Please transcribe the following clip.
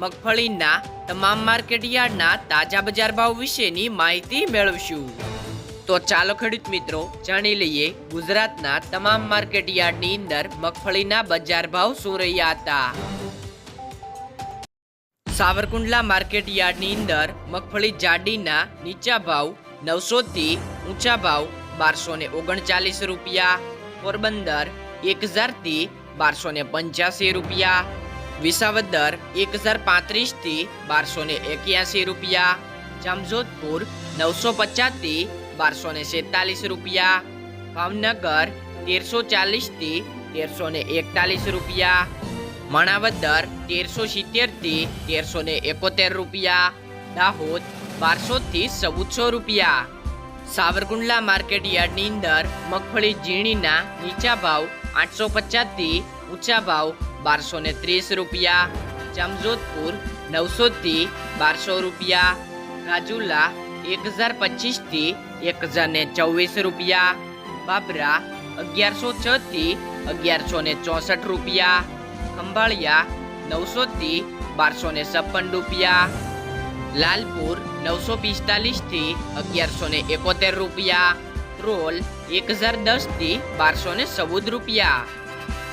મગફળીના તમામ માર્કેટ યાર્ડના તાજા બજાર ભાવ વિશેની માહિતી મેળવશું. તો ચાલો ખેડૂત મિત્રો, જાણી લઈએ ગુજરાતના તમામ માર્કેટ યાર્ડની અંદર મગફળીના બજાર ભાવ શું રહ્યા હતા. સાવરકુંડલા માર્કેટ યાર્ડની અંદર મગફળી જાડીના નીચા ભાવ નવસો થી ઊંચા ભાવ બારસો ને ઓગણચાલીસ રૂપિયા, પોરબંદર એક હજારથી બારસો ને પંચ્યાસી રૂપિયા વિસાવદર એક હજાર પાંત્રીસથી બારસો ને એક્યાસી રૂપિયા, જામજોધપુર નવસો પચાસથી બારસો ને સેતાલીસ રૂપિયા, ભાવનગર તેરસો ચાલીસથી તેરસો ને એકતાલીસ રૂપિયા, માણાવદર તેરસો સિત્તેરથી તેરસો ને એકોતેર રૂપિયા, દાહોદ બારસો થી ચૌદસો રૂપિયા. સાવરકુંડલા માર્કેટ યાર્ડની અંદર મગફળી ઝીણીના નીચા ભાવ આઠસો પચાસથી ઊંચા ભાવ બારસો ને ત્રીસ રૂપિયા, જામજોધપુર નવસો થી બારસો રૂપિયા, રાજુલા એક હજાર પચીસથી એક હજાર ને ચોવીસ રૂપિયા, બાબરા અગિયારસો છ થી અગિયારસો ને ચોસઠ રૂપિયા, ખંભાળિયા નવસો થી બારસો ને છપ્પન રૂપિયા, લાલપુર નવસો પિસ્તાલીસથી અગિયારસો ને એકોતેર રૂપિયા, રોલ એક હજાર દસથી બારસો ને ચૌદ રૂપિયા.